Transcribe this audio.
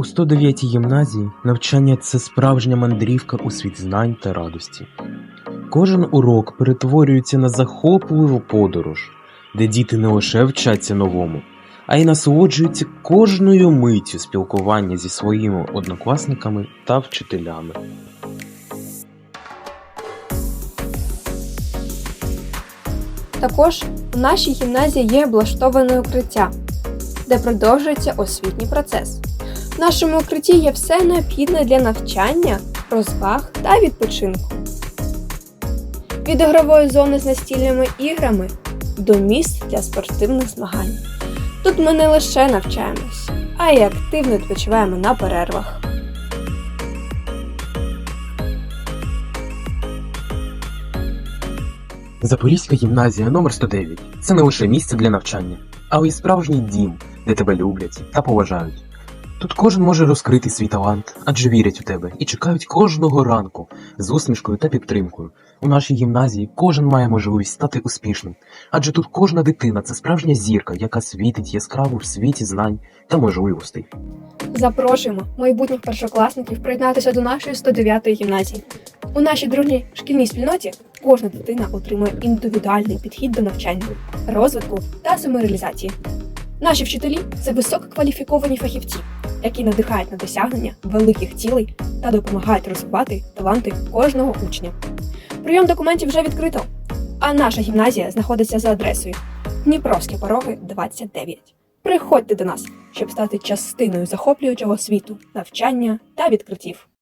У 109-й гімназії навчання це справжня мандрівка у світ знань та радості. Кожен урок перетворюється на захопливу подорож, де діти не лише вчаться новому, а й насолоджуються кожною миттю спілкування зі своїми однокласниками та вчителями. Також у нашій гімназії є облаштоване укриття, де продовжується освітній процес. Нашому укритті є все необхідне для навчання, розваг та відпочинку. Від ігрової зони з настільними іграми до місць для спортивних змагань. Тут ми не лише навчаємось, а й активно відпочиваємо на перервах. Запорізька гімназія номер 109 це не лише місце для навчання, але й справжній дім, де тебе люблять та поважають. Тут кожен може розкрити свій талант, адже вірять у тебе і чекають кожного ранку з усмішкою та підтримкою. У нашій гімназії кожен має можливість стати успішним, адже тут кожна дитина це справжня зірка, яка світить яскраво в світі знань та можливостей. Запрошуємо майбутніх першокласників приєднатися до нашої 109-ї гімназії. У нашій дружній шкільній спільноті кожна дитина отримує індивідуальний підхід до навчання, розвитку та самореалізації. Наші вчителі це висококваліфіковані фахівці, які надихають на досягнення великих цілей та допомагають розвивати таланти кожного учня. Прийом документів вже відкрито, а наша гімназія знаходиться за адресою Дніпровські пороги 29. Приходьте до нас, щоб стати частиною захоплюючого світу, навчання та відкриттів.